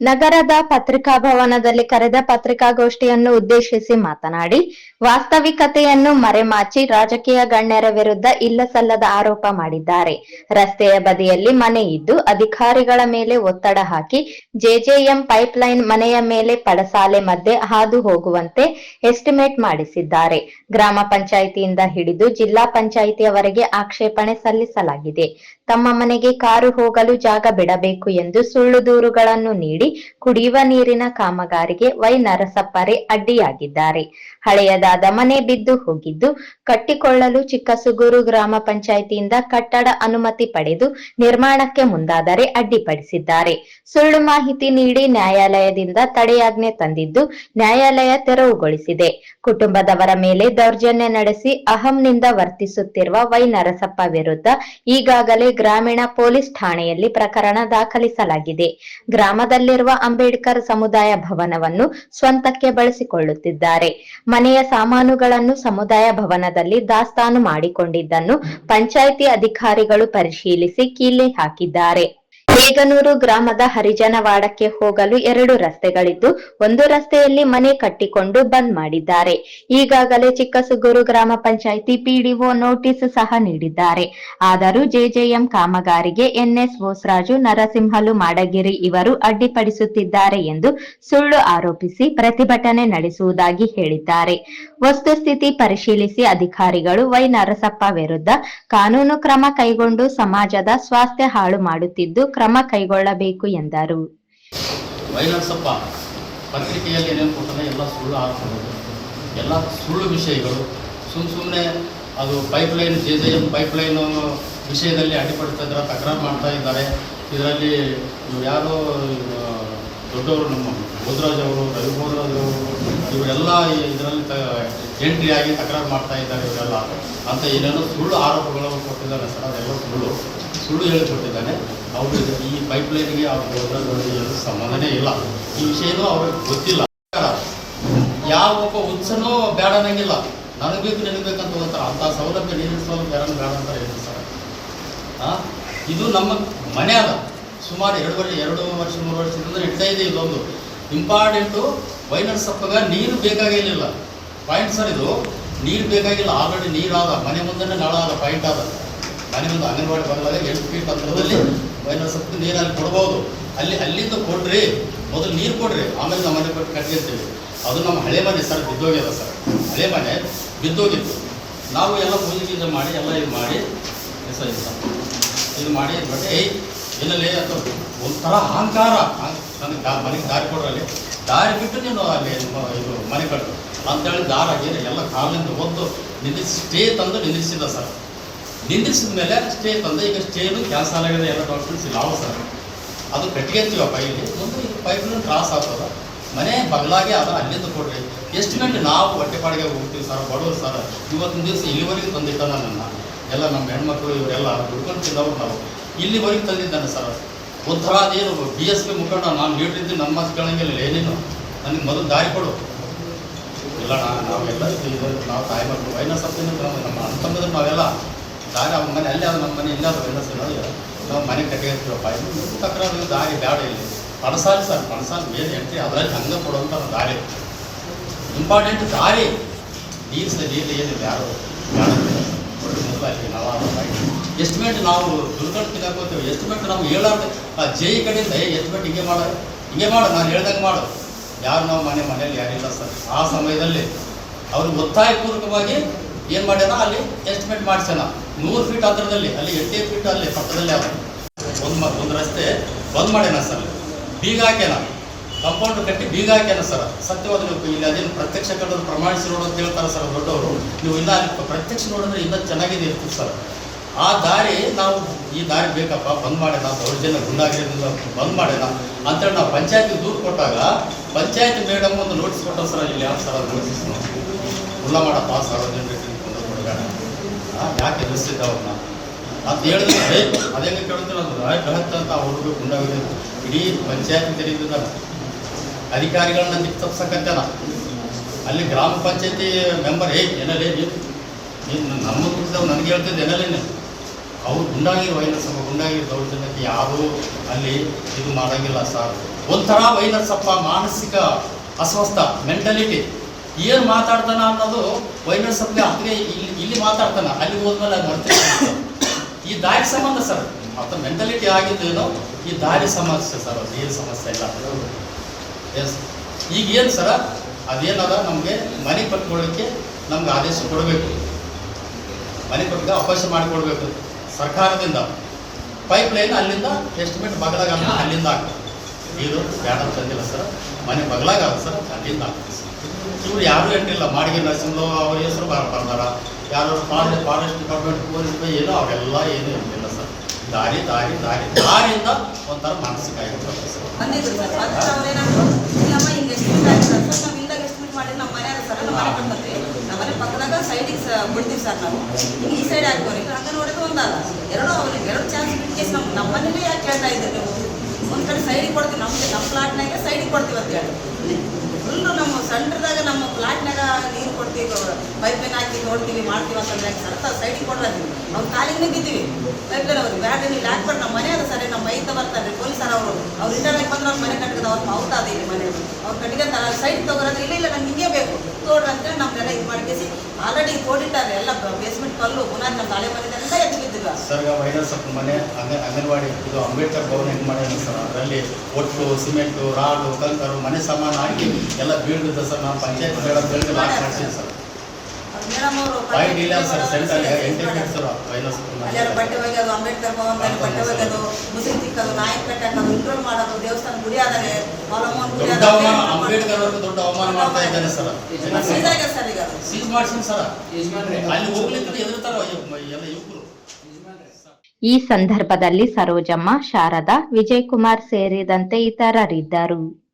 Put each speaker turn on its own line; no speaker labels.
ನಗರದ ಪತ್ರಿಕಾ ಭವನದಲ್ಲಿ ಕರೆದ ಪತ್ರಿಕಾಗೋಷ್ಠಿಯನ್ನು ಉದ್ದೇಶಿಸಿ ಮಾತನಾಡಿ, ವಾಸ್ತವಿಕತೆಯನ್ನು ಮರೆಮಾಚಿ ರಾಜಕೀಯ ಗಣ್ಯರ ವಿರುದ್ಧ ಇಲ್ಲಸಲ್ಲದ ಆರೋಪ ಮಾಡಿದ್ದಾರೆ. ರಸ್ತೆಯ ಬದಿಯಲ್ಲಿ ಮನೆ ಇದ್ದು ಅಧಿಕಾರಿಗಳ ಮೇಲೆ ಒತ್ತಡ ಹಾಕಿ ಜೆಜೆಎಂ ಪೈಪ್ಲೈನ್ ಮನೆಯ ಮೇಲೆ ಪಡಸಾಲೆ ಮಧ್ಯೆ ಹಾದು ಹೋಗುವಂತೆ ಎಸ್ಟಿಮೇಟ್ ಮಾಡಿಸಿದ್ದಾರೆ. ಗ್ರಾಮ ಪಂಚಾಯಿತಿಯಿಂದ ಹಿಡಿದು ಜಿಲ್ಲಾ ಪಂಚಾಯಿತಿಯವರೆಗೆ ಆಕ್ಷೇಪಣೆ ಸಲ್ಲಿಸಲಾಗಿದೆ. ತಮ್ಮ ಮನೆಗೆ ಕಾರು ಹೋಗಲು ಜಾಗ ಬಿಡಬೇಕು ಎಂದು ಸುಳ್ಳು ದೂರುಗಳನ್ನು ನೀಡಿ ಕುಡಿಯುವ ನೀರಿನ ಕಾಮಗಾರಿಗೆ ವೈ ನರಸಪ್ಪರೆ ಅಡ್ಡಿಯಾಗಿದ್ದಾರೆ. ಹಳೆಯದಾದ ಮನೆ ಬಿದ್ದು ಹೋಗಿದ್ದು, ಕಟ್ಟಿಕೊಳ್ಳಲು ಚಿಕ್ಕಸುಗೂರು ಗ್ರಾಮ ಪಂಚಾಯಿತಿಯಿಂದ ಕಟ್ಟಡ ಅನುಮತಿ ಪಡೆದು ನಿರ್ಮಾಣಕ್ಕೆ ಮುಂದಾದರೆ ಅಡ್ಡಿಪಡಿಸಿದ್ದಾರೆ. ಸುಳ್ಳು ಮಾಹಿತಿ ನೀಡಿ ನ್ಯಾಯಾಲಯದಿಂದ ತಡೆಯಾಜ್ಞೆ ತಂದಿದ್ದು, ನ್ಯಾಯಾಲಯ ತೆರವುಗೊಳಿಸಿದೆ. ಕುಟುಂಬದವರ ಮೇಲೆ ದೌರ್ಜನ್ಯ ನಡೆಸಿ ಅಹಂನಿಂದ ವರ್ತಿಸುತ್ತಿರುವ ವೈ ನರಸಪ್ಪ ವಿರುದ್ಧ ಈಗಾಗಲೇ ಗ್ರಾಮೀಣ ಪೊಲೀಸ್ ಠಾಣೆಯಲ್ಲಿ ಪ್ರಕರಣ ದಾಖಲಿಸಲಾಗಿದೆ. ಗ್ರಾಮದಲ್ಲಿರುವ ಅಂಬೇಡ್ಕರ್ ಸಮುದಾಯ ಭವನವನ್ನು ಸ್ವಂತಕ್ಕೆ ಬಳಸಿಕೊಳ್ಳುತ್ತಿದ್ದಾರೆ. ಮನೆಯ ಸಾಮಾನುಗಳನ್ನು ಸಮುದಾಯ ಭವನದಲ್ಲಿ ದಾಸ್ತಾನು ಮಾಡಿಕೊಂಡಿದ್ದನ್ನು ಪಂಚಾಯಿತಿ ಅಧಿಕಾರಿಗಳು ಪರಿಶೀಲಿಸಿ ಕೀಲಿ ಹಾಕಿದ್ದಾರೆ. ಬೇಗನೂರು ಗ್ರಾಮದ ಹರಿಜನವಾಡಕ್ಕೆ ಹೋಗಲು ಎರಡು ರಸ್ತೆಗಳಿದ್ದು, ಒಂದು ರಸ್ತೆಯಲ್ಲಿ ಮನೆ ಕಟ್ಟಿಕೊಂಡು ಬಂದ್ ಮಾಡಿದ್ದಾರೆ. ಈಗಾಗಲೇ ಚಿಕ್ಕಸುಗೂರು ಗ್ರಾಮ ಪಂಚಾಯಿತಿ ಪಿಡಿಒ ನೋಟಿಸ್ ಸಹ ನೀಡಿದ್ದಾರೆ. ಆದರೂ ಜೆಜೆಎಂ ಕಾಮಗಾರಿಗೆ ಎನ್ಎಸ್ ಬೋಸರಾಜು ನರಸಿಂಹಲು ಮಾಡಗಿರಿ ಇವರು ಅಡ್ಡಿಪಡಿಸುತ್ತಿದ್ದಾರೆ ಎಂದು ಸುಳ್ಳು ಆರೋಪಿಸಿ ಪ್ರತಿಭಟನೆ ನಡೆಸುವುದಾಗಿ ಹೇಳಿದ್ದಾರೆ. ವಸ್ತುಸ್ಥಿತಿ ಪರಿಶೀಲಿಸಿ ಅಧಿಕಾರಿಗಳು ವೈ ನರಸಪ್ಪ ವಿರುದ್ಧ ಕಾನೂನು ಕ್ರಮ ಕೈಗೊಂಡು ಸಮಾಜದ ಸ್ವಾಸ್ಥ್ಯ ಹಾಳು ಮಾಡುತ್ತಿದ್ದು, ಕ್ರಮ ಕೈಗೊಳ್ಳಬೇಕು ಎಂದರು.
ವೈಲನ್ಸಪ್ಪ ಪತ್ರಿಕೆಯಲ್ಲಿ ಏನೇನು ಎಲ್ಲ ಸುಳ್ಳು ಆರೋಪಗಳು, ಎಲ್ಲ ಸುಳ್ಳು ವಿಷಯಗಳು ಸುಮ್ಮ ಸುಮ್ಮನೆ ಅದು pipeline, J J M pipeline ವಿಷಯದಲ್ಲಿ ಅಡ್ಡಿಪಡಿಸ್ತಾ ಇದ್ದಾರೆ, ತಕರಾರು ಮಾಡ್ತಾ ಇದ್ದಾರೆ. ಇದರಲ್ಲಿ ಯಾರೋ ದೊಡ್ಡವರು ನಮ್ಮ ಬೋಧರಾಜ್ ಅವರು ರವಿ ಅವರು, ಇವರೆಲ್ಲ ಇದರಲ್ಲಿ ತ ಆಗಿ ತಕರಾರು ಮಾಡ್ತಾ ಇದ್ದಾರೆ ಇವರೆಲ್ಲ. ಅಂತ ಏನೇನೋ ಸುಳ್ಳು ಆರೋಪಗಳು ಕೊಟ್ಟಿದ್ದಾರೆ ಸರ್, ಅದೆಲ್ಲ ಸುಳ್ಳು. ಸುಳ್ಳು ಹೇಳಿಕೊಟ್ಟಿದ್ದಾನೆ. ಅವರು ಈ ಪೈಪ್ಲೈನ್ಗೆ ಅವ್ರ ಏನು ಸಂಬಂಧನೇ ಇಲ್ಲ. ಈ ವಿಷಯನೂ ಅವ್ರಿಗೆ ಗೊತ್ತಿಲ್ಲ. ಯಾವ ಒಬ್ಬ ಹುಚ್ಚನೂ ಬೇಡ ಅನ್ನಂಗಿಲ್ಲ. ನನಗೆ ಬೇಕು ನಿನಗೆ ಬೇಕಂತ ಹೋಗ್ತಾರೆ ಅಂಥ ಸೌಲಭ್ಯ ನೀರಿನ ಸೌಲಭ್ಯ ಬೇಡ ಬೇಡ ಅಂತ ಹೇಳಿ ಸರ್? ಇದು ನಮ್ಮ ಮನೆ ಅದ. ಸುಮಾರು ಎರಡು ವರ್ಷ ಎರಡು ವರ್ಷ, ಮೂರು ವರ್ಷದಿಂದ ಇಡ್ತಾ ಇದೆ ಇದೊಂದು. ಇಂಪಾರ್ಟೆಂಟು ವೈನರ್ ಸಪ್ಪಗ ನೀರು ಬೇಕಾಗಿರಲಿಲ್ಲ. ಪಾಯಿಂಟ್ ಸರ್ ಇದು, ನೀರು ಬೇಕಾಗಿಲ್ಲ. ಆಲ್ರೆಡಿ ನೀರು ಆದ ಮನೆ ಮುಂದೆ ನಾಳೆ ಆದ ಪಾಯಿಂಟ್ ಆದ ಮನೆ ಒಂದು ಅಂಗನವಾಡಿ ಬರಲಾಗ ಎಂಟು ಫೀಟ್ ಅಂತರದಲ್ಲಿ ಒಂದು ಸಪ್ಪು ನೀರು ಅಲ್ಲಿ ಕೊಡ್ಬೋದು. ಅಲ್ಲಿ ಅಲ್ಲಿಂದ ಕೊಡ್ರಿ ಮೊದಲು ನೀರು ಕೊಡ್ರಿ ಆಮೇಲೆ ನಮ್ಮ ಮನೆ ಕೊಟ್ಟು ಕಟ್ಟಿರ್ತೀವಿ ಅದು ನಮ್ಮ ಹಳೆ ಮನೆ ಸರ್ ಬಿದ್ದೋಗ್ಯದ ಸರ್. ಹಳೆ ಮನೆ ಬಿದ್ದೋಗಿತ್ತು. ನಾವು ಎಲ್ಲ ಪೂಜೆ ಗೀಜೆ ಮಾಡಿ ಎಲ್ಲ ಇದು ಮಾಡಿ ಹೆಸರು ಇದು ಇದು ಮಾಡಿ ಬಟ್ಟೆ ಇದರಲ್ಲಿ ಏನಲ್ಲಿ ಅಥವಾ ಒಂಥರ ಅಹಂಕಾರ. ನನಗೆ ದಾ ಮನೆಗೆ ದಾರಿ ಕೊಡ್ರಲ್ಲಿ. ದಾರಿ ಬಿಟ್ಟು ನೀನು ಅಲ್ಲಿ ಇದು ಮನೆ ಕಟ್ಟು ಅಂತೇಳಿ ದಾರ ಏನು ಎಲ್ಲ ಕಾಲಿಂದ ಒದ್ದು ನಿಲ್ಲಿಸಿ ಸ್ಟೇ ತಂದು ನಿಲ್ಲಿಸಿದ ಸರ್. ನಿಲ್ಲಿಸಿದ ಮೇಲೆ ಸ್ಟೇ ತಂದೆ ಈಗ ಸ್ಟೇನು ಕ್ಯಾನ್ಸಲ್ ಎಲ್ಲ ಡಾಕ್ಯುಮೆಂಟ್ಸ್ ಇಲ್ಲ ಸರ್ ಅದು ಕಟ್ಗೆತ್ತೀವ ಪೈಲಿ ಮುಂದೆ ಈಗ ಪೈಪ್ಲೈನ್ ಕ್ರಾಸ್ ಆಗ್ತದ. ಮನೆ ಬಗಲಾಗೆ ಅದು ಅಲ್ಲಿಂದ ಕೊಡ್ರಿ. ಗಂಟೆ ನಾವು ಹೊಟ್ಟೆಪಾಡಿಗೆ ಹೋಗ್ತೀವಿ ಸರ್, ಬಡವರು ಸರ್. ಇವತ್ತಿನ ದಿವಸ ಇಲ್ಲಿವರೆಗೆ ತಂದಿಟ್ಟ ನನ್ನ ಎಲ್ಲ ನಮ್ಮ ಹೆಣ್ಮಕ್ಳು, ಇವರೆಲ್ಲ ದುಡ್ಕೊಂಡು ತಿಂದವರು ನಾವು. ಇಲ್ಲಿವರೆಗೆ ತಂದಿದ್ದಾನೆ ಸರ್. ಅದೇನು ಬಿ ಎಸ್ ಪಿ ಮುಖಂಡ, ನಾನು ಲೀಡ್ರಿದ್ದು ನಮ್ಮ ಮಾತು ಏನೇನು ನನಗೆ ಮೊದಲು ದಾರಿ ಕೊಡು. ಇಲ್ಲ ನಾವೆಲ್ಲ ನಾವು ತಾಯಿ ಮಕ್ಕಳು ವೈನಸ್ ಅಂತ ನಮ್ಮ ಅಂತಂದ್ರೆ ನಾವೆಲ್ಲ ದಾರಿ ಅವ್ರ ಮನೆ, ಅಲ್ಲೇ ಅವ್ರು ನಮ್ಮ ಮನೆ, ಇಲ್ಲ ಅವ್ರು ಎಲ್ಲ ನಾವು ಮನೆ ಕಟ್ಟಿಗೆಪ್ಪ ಇದು ತಕರಾರು ದಾರಿ ಬೇಡ ಇಲ್ಲಿ. ಪಣಸಾಲಿ ಸರ್ ಪಣಸಾಲಿ ಮೇಲೆ ಎಂಟ್ರಿ ಅದರಲ್ಲಿ ಹಂಗೆ ಕೊಡುವಂಥ ಒಂದು ದಾರಿ. ಇಂಪಾರ್ಟೆಂಟ್ ದಾರಿ. ನೀರು ಸರ್ ನೀರು ಏನು ಯಾರು ಬೇಡ ಮೊದಲು ಅಲ್ಲಿ ನಾವು ನಾವು ಎಷ್ಟು ತಿನ್ನಕೋತೀವಿ ಎಸ್ಟಿಮೇಟ್ ನಾವು ಹೇಳಾರ್ದು ಆ ಜೈ ಕಡೆಯಿಂದ ಎಸ್ಟಿಮೇಟ್ ಹಿಂಗೆ ಮಾಡ. ಹಿಂಗೆ ಮಾಡು, ನಾನು ಹೇಳ್ದಂಗೆ ಮಾಡು. ಯಾರು ನಾವು ಮನೆ, ಮನೆಯಲ್ಲಿ ಯಾರಿಲ್ಲ ಸರ್. ಆ ಸಮಯದಲ್ಲಿ ಅವ್ರಿಗೆ ಒತ್ತಾಯಪೂರ್ವಕವಾಗಿ ಏನು ಮಾಡ್ಯಾನ? ಅಲ್ಲಿ ಎಸ್ಟಿಮೇಟ್ ಮಾಡಿಸ್ಯಾನ. ನೂರು ಫೀಟ್ ಅಂತರದಲ್ಲಿ ಅಲ್ಲಿ ಎಂಟೇ ಫೀಟ್ ಅಲ್ಲಿ ಪಕ್ಕದಲ್ಲಿ ಅವ ಒಂದು ಒಂದು ರಸ್ತೆ ಬಂದ್ ಮಾಡ್ಯಾನ ಸರ್ ಬೀಗ ಹಾಕ್ಯಾನ. ಕಂಪೌಂಡ್ ಕಟ್ಟಿ ಬೀಗ ಹಾಕ್ಯಾನ ಸರ್ ಸತ್ಯವಾದ ಇಲ್ಲಿ ಅದೇನು ಪ್ರತ್ಯಕ್ಷ ಕಟ್ಟೋದು ಪ್ರಮಾಣಿಸಿ ಅಂತ ಹೇಳ್ತಾರೆ ಸರ್ ದೊಡ್ಡವರು. ನೀವು ಇಲ್ಲ ಅಲ್ಲಿ ಪ್ರತ್ಯಕ್ಷ ನೋಡಿದ್ರೆ ಇನ್ನೂ ಚೆನ್ನಾಗಿದೆ ಇರ್ತೀವಿ ಸರ್ ಆ ದಾರಿ ನಾವು, ಈ ದಾರಿ ಬೇಕಪ್ಪ, ಬಂದ್ ಮಾಡ್ಯಾನ, ದೌರ್ಜನ್ಯ ಗುಂಡಾಗಿರೋದ್ರಿಂದ ಬಂದ್ ಮಾಡ್ಯಾನ. ಅಂತೇಳಿ ನಾವು ಪಂಚಾಯತ್ಗೆ ದೂರು ಕೊಟ್ಟಾಗ, ಪಂಚಾಯತ್ ಮೇಡಮ್ ಒಂದು ನೋಟಿಸ್ ಕೊಟ್ಟ ಸರ್ ಇಲ್ಲಿ ಯಾವ ಸರ್ ನೋಟಿಸ್ ಉಲ್ಲ ಮಾಡಪ್ಪ ಸಾರ್ವಜನಿಕರಿಗೆ ಯಾಕೆ ಎದುರಿಸಿದ್ದ ಅವ್ರನ್ನ ಅಂತ ಹೇಳಿದ್ರೆ ಅದೇನು ಕೇಳ್ತಿಲ್ಲ ಅದು ಬೃಹತ್ ಅಂತ ಅವ್ರಿಗೆ ಗುಂಡಾಗಿದೆ ಇಡೀ ಪಂಚಾಯತ್ ತೆರೀತಿದ್ದ ಅಧಿಕಾರಿಗಳನ್ನ ತಪ್ಸಕ್ಕಂತಾನ ಅಲ್ಲಿ. ಗ್ರಾಮ ಪಂಚಾಯತಿ ಮೆಂಬರ್ ಏ ಏನಲ್ಲೇ, ನೀನು ನಮ್ಮ ಕುರಿತವ್ ನನಗೆ ಹೇಳ್ತಿದ್ದೆ ಏನಲ್ಲೇ ನೀನು? ಅವ್ರು ಗುಂಡಾಗಿರೋ ವೈನ ಸಮ ಗುಂಡಾಗಿರೋ ದೌರ್ಜನ್ಯಕ್ಕೆ ಯಾರೂ ಅಲ್ಲಿ ಇದು ಮಾಡೋಂಗಿಲ್ಲ ಸರ್. ಒಂಥರ ವೈನಸಪ್ಪ ಮಾನಸಿಕ ಅಸ್ವಸ್ಥ ಮೆಂಟಲಿಟಿ ಏನು ಮಾತಾಡ್ತಾನ ಅನ್ನೋದು ವೈನರ್ಸಪ್ಗೆ ಅಂದ್ರೆ ಇಲ್ಲಿ ಇಲ್ಲಿ ಮಾತಾಡ್ತಾನ, ಅಲ್ಲಿ ಹೋದ್ಮೇಲೆ ಅದು ಮಾಡ್ತೀನಿ ಈ ದಾರಿ ಸಂಬಂಧ ಸರ್ ಮತ್ತು ಮೆಂಟಾಲಿಟಿ ಆಗಿದ್ದೇನೋ ಈ ದಾರಿ ಸಮಸ್ಯೆ ಸರ್, ಅದು ಏನು ಸಮಸ್ಯೆ ಇಲ್ಲ. ಎಸ್ ಈಗ ಏನು ಸರ? ಅದೇನದ? ನಮಗೆ ಮನೆ ಕಟ್ಕೊಳ್ಳಿಕ್ಕೆ ನಮ್ಗೆ ಆದೇಶ ಕೊಡಬೇಕು. ಮನೆ ಕಟ್ಟಿಗೆ ಅವಕಾಶ ಮಾಡಿಕೊಡ್ಬೇಕು ಸರ್ಕಾರದಿಂದ. ಪೈಪ್ ಲೈನ್ ಅಲ್ಲಿಂದ ಎಸ್ಟಿಮೇಟ್ ಬಗಲಾಗ ಅಲ್ಲಿಂದ ಆಗ್ತದೆ. ನೀರು ಬೇಡ ತಂದಿಲ್ಲ ಸರ್. ಮನೆ ಬಗಲಾಗ ಸರ್, ಅಲ್ಲಿಂದ ಆಗ್ತದೆ. ಇವ್ರು ಯಾರು ಎಂಟಿಲ್ಲ ಮಾಡಿಗೆ ನರಸಿಂಹ ಅವ್ರ ಹೆಸರು ಬರ ಬರ್ದಾರ ಯಾರು ಫಾರೆಸ್ಟ್ ಫಾರೆಸ್ಟ್ ಡಿಪಾರ್ಟ್ಮೆಂಟ್ ಪೊಲೀಸ್ ಏನೋ ಅವೆಲ್ಲ ಏನೂ ಇರಲಿಲ್ಲ ಸರ್. ದಾರಿ ದಾರಿ ದಾರಿ. ದಾರಿಯಿಂದ ಒಂಥರ ಮಾನಸಿಕ ಆಗಿರ್ತದೆ ಸರ್.
ಮನೆ ಪಕ್ಕದಾಗ ಸೈಡಿಗೆ ಬಿಡ್ತೀವಿ ಸರ್ ನಾವು. ಈ ಸೈಡ್ ಹಾಕೋರಿ ಹಂಗ ನೋಡಿದ್ರೆ ಒಂದಲ್ಲ, ಎರಡು ಅವ್ರಿಗೆ, ಎರಡು ಚಾನ್ಸ್ ಬಿಟ್ಟು ನಮ್ಮ ನಮ್ಮ ಮನೇಲಿ ಯಾಕೆ ಕೇಳ್ತಾ ಇದ್ದೀರಿ ನೀವು? ಒಂದು ಕಡೆ ಸೈಡಿಗೆ ಕೊಡ್ತೀವಿ ನಮ್ಗೆ ನಮ್ಮ ಪ್ಲಾಟ್ನಾಗೆ ಸೈಡಿಗೆ ಕೊಡ್ತೀವಿ ಅಂತ ಹೇಳಿ. ಫುಲ್ಲು ನಮ್ಮ ಸೆಂಟ್ರದಾಗ ನಮ್ಮ ಪ್ಲಾಟ್ನಾಗ ನೀರು ಕೊಡ್ತೀವಿ ಪೈಪ್ ಲೈನ್ ಹಾಕಿ ನೋಡ್ತೀವಿ, ಮಾಡ್ತೀವಿ ಅಂತಂದ್ರೆ ಸರ್ತ ಸೈಡಿಗೆ ಕೊಡ್ರಿ ಅವ್ರ ಕಾಲಿಗೆ ಬಿದ್ದೀವಿ. ಪೈಪ್ಲೈನ್ ಅವ್ರು ಬ್ಯಾಡ್ ನೀವು ಹಾಕ್ಬಾರ್ದು ನಮ್ಮ ಮನೆ ಅದ ಸರಿ ನಮ್ಮ ಮೈತ ಬರ್ತಾರೆ, ಪೊಲೀಸರು ಅವರು. ಅವ್ರು ಇಂಟರ್ನೆಟ್ ಬಂದ್ರೆ ಅವ್ರ ಮನೆ ಕಟ್ಕದ ಅವ್ರು ಮೌತ ಅದ ಇಲ್ಲಿ ಮನೆ ಅವ್ರು ಕಟ್ಕೊಂತಾರೆ ಸೈಡ್ ತಗೋರಂದ್ರೆ ಇಲ್ಲ ಇಲ್ಲ, ನಂಗೆ ಹಿಂಗೆ ಬೇಕು. ತೋಡ್ರಂತೇಳಿ ನಮ್ಗೆಲ್ಲ ಇದು ಮಾಡ್ಕೇಸಿ ಆಲ್ರೆಡಿ ತೋಡಿಟ್ಟಾರೆ ಎಲ್ಲ ಬೇಸ್ಮೆಂಟ್ ಕಲ್ಲು ಪುನಃ ನಮ್ಮ ತಾಳೆ ಮನೆದೆಲ್ಲ ಬಿದ್ದಿಲ್ಲ
ಸರ್ಗ ವೈನಸಪ್ಪ ಮನೆ ಅಂಗ ಅಂಗನವಾಡಿ ಇದು ಅಂಬೇಡ್ಕರ್ ಭವನ ಹೆಂಗೆ ಮಾಡ್ಯಾನ ಸರ್? ಅದರಲ್ಲಿ ಒಟ್ಟು ಸಿಮೆಂಟು ರಾಡು ಕಂಕರು ಮನೆ ಸಾಮಾನು ಹಾಕಿ ಎಲ್ಲ ಬೀಳ್ದಿದ್ದ ಸರ್. ನಾವು ಪಂಚಾಯತ್ ಮೇಡಮ್ ಬೆಳೆದು ಲಾಕ್ ಮಾಡ್ತೀನಿ ಸರ್ ಇಲ್ಲ ಸರ್ ಸೆಂಟರ್ ಸರ್
ಬಟ್ಟೆ ಒಗೆಯೋದು ಅಂಬೇಡ್ಕರ್ ಭವನದಲ್ಲಿ ಬಟ್ಟೆ ಒಗೆಯೋದು ಮುಸುರಿ ತಿಕ್ಕೋದು ನಾಯಿ ಕಟ್ಟಾಕೋದು ಇಂಟ್ರೋಲ್ ಮಾಡೋದು ದೇವಸ್ಥಾನ ಗುಡಿ ಆದರೆ
ದೊಡ್ಡ ಅವಮಾನ ಅಂಬೇಡ್ಕರ್ ಅವ್ರಿಗೆ ದೊಡ್ಡ ಅವಮಾನ ಮಾಡ್ತಾ ಇದ್ದಾನೆ ಸರ್.
ಸರ್ ಈಗ.
ಸೀಸ್ ಮಾಡ್ತೀನಿ ಸರ್. ಅಲ್ಲಿ ಹೋಗ್ಲಿಕ್ಕೆ ಎದುರ್ತಾರ ಎಲ್ಲ ಯುವಕರು.
ಈ ಸಂದರ್ಭದಲ್ಲಿ ಸರೋಜಮ್ಮ ಶಾರದಾ ವಿಜಯಕುಮಾರ್ ಸೇರಿದಂತೆ ಇತರರಿದ್ದರು.